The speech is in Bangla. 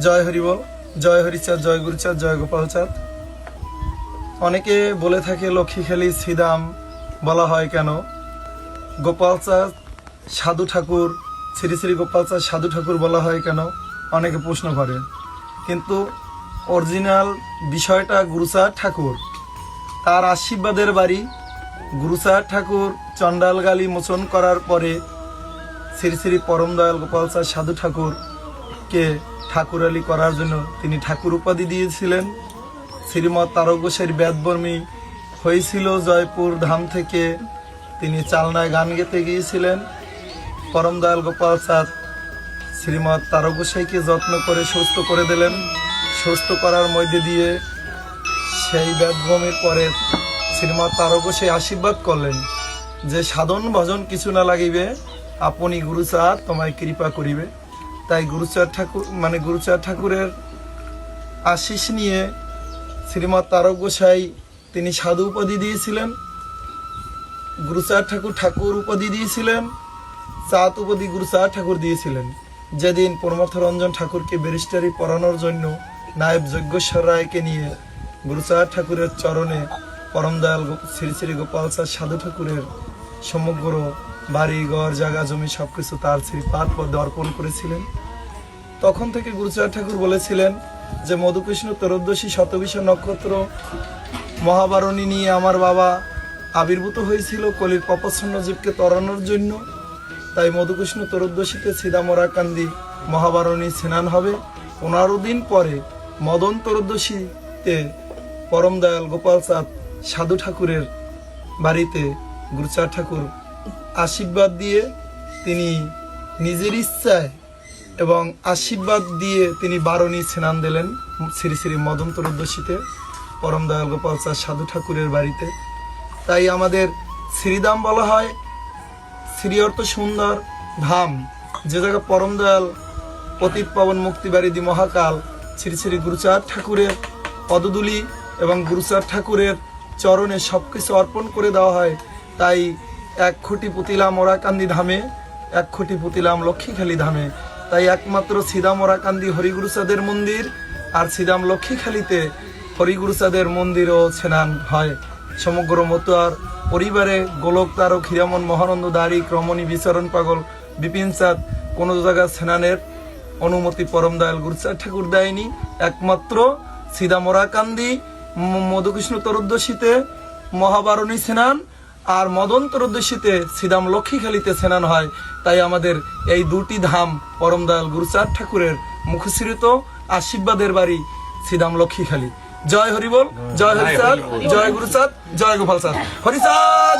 জয় হরিবল জয় হরিচাঁদ জয় গুরুচাঁদ জয় গোপাল চাঁদ। অনেকে বলে থাকে লক্ষ্মীখালী শ্রীদাম বলা হয় কেন? গোপাল চাঁদ, সাধু ঠাকুর, শ্রী শ্রী গোপাল চাঁদ, সাধু ঠাকুর বলা হয় কেন? অনেকে প্রশ্ন করে। কিন্তু অরিজিনাল বিষয়টা গুরুচাঁদ ঠাকুর। তার আশীর্বাদের বাড়ি গুরুচাঁদ ঠাকুর চণ্ডালগালি মোচন করার পরে শ্রী শ্রী পরম দয়াল গোপাল চাঁদ সাধু ঠাকুরকে ঠাকুরালি করার জন্য তিনি ঠাকুর উপাধি দিয়েছিলেন। শ্রীমৎ তারকঘোষের বেদবর্মী হয়েছিল জয়পুর ধাম থেকে। তিনি চালনায় গান গেতে গিয়েছিলেন। পরম দয়াল গোপাল চাঁদ শ্রীমৎ তারকঘোষাইকে যত্ন করে সুস্থ করে দিলেন। সুস্থ করার মধ্যে দিয়ে সেই বেদভূমির পরে শ্রীমৎ তারকঘোষাই আশীর্বাদ করলেন যে সাধন ভজন কিছু না লাগিবে, আপনি গুরুচাঁদ তোমায় কৃপা করিবে। তাই গুরুচাঁদ ঠাকুর মানে গুরুচাঁদ ঠাকুরের আশিস নিয়ে শ্রীমৎ তারক গোসাই তিনি সাধু উপাধি দিয়েছিলেন গুরুচাঁদ ঠাকুর ঠাকুর উপাধি দিয়েছিলেন, চাঁদ উপাধি গুরুচাঁদ ঠাকুর দিয়েছিলেন। যেদিন পরমার্থ রঞ্জন ঠাকুরকে ব্যারিস্টারি পড়ানোর জন্য নায়েব যজ্ঞেশ্বর রায়কে নিয়ে গুরুচাঁদ ঠাকুরের চরণে পরম দয়াল শ্রী শ্রী গোপাল সাধু ঠাকুরের সমগ্র বাড়ি, ঘর, জায়গা, জমি সবকিছু তার শ্রীপাদ পদে অর্পণ করেছিলেন। তখন থেকে গুরুচাঁদ ঠাকুর বলেছিলেন যে, মধুকৃষ্ণ ত্রয়োদশী শতবিশ নক্ষত্র মহাবারণী নিয়ে আমার বাবা আবির্ভূত হয়েছিল কলির পপচ্ছন্ন জীবকে তরানোর জন্য। তাই মধুকৃষ্ণ ত্রয়োদশীতে সিদামরা কান্দি মহাবারণী স্নান হবে। পনেরো দিন পরে মদন ত্রয়োদশীতে পরম দয়াল গোপাল চাঁদ সাধু ঠাকুরের বাড়িতে গুরুচাঁদ ঠাকুর আশীর্বাদ দিয়ে তিনি নিজের ইচ্ছায় এবং আশীর্বাদ দিয়ে তিনি বারণী স্নান দিলেন শ্রী শ্রী মদন ত্রয়োদশীতে পরম দয়াল গোপাল চাঁদ সাধু ঠাকুরের বাড়িতে। তাই আমাদের শ্রীধাম বলা হয় শ্রী অর্থ সুন্দর ধাম। যে জায়গা পরম দয়াল পতিত পাবন মুক্তিবাড়িদি মহাকাল শ্রী শ্রী গুরুচাঁদ ঠাকুরের পদদুলি এবং গুরুচাঁদ ঠাকুরের চরণে সব কিছু অর্পণ করে দেওয়া হয়। তাই এক খুঁটি পুতিলাম ওরাকান্দি ধামে, এক খুঁটি পুতিলাম লক্ষ্মীখালী ধামে। তাই একমাত্র সিদাম ওরাকান্দি হরিগুরুচাঁদের মন্দির আর সিদাম লক্ষ্মীখালীতে হরিগুরুচাঁদের মন্দিরও স্নান হয়। সমগ্র মতুয়ার পরিবারে গোলক তারক হীরামন মহানন্দ দাড়ি ক্রমণী বিচরণ পাগল বিপিন চাঁদ কোনো জায়গা স্নানের অনুমতি পরম দয়াল গুরুচাঁদ ঠাকুর দেয়নি। একমাত্র সিদামরাকান্দি মধুকৃষ্ণ তরুদ্দশীতে মহাবারণী স্নান আর মদন শ্রীদাম সিদাম লক্ষ্মীখালীতে স্নান হয় তাই আমাদের এই দুটি ধাম পরমদয়াল গুরুচাঁদ ঠাকুরের মুখশ্রিত আশীর্বাদের বাড়ি সিদাম লক্ষ্মীখালী জয় হরিবল জয় হরিচাঁদ জয় গুরুচাঁদ জয় গোপাল চাঁদ। হরিচাঁদ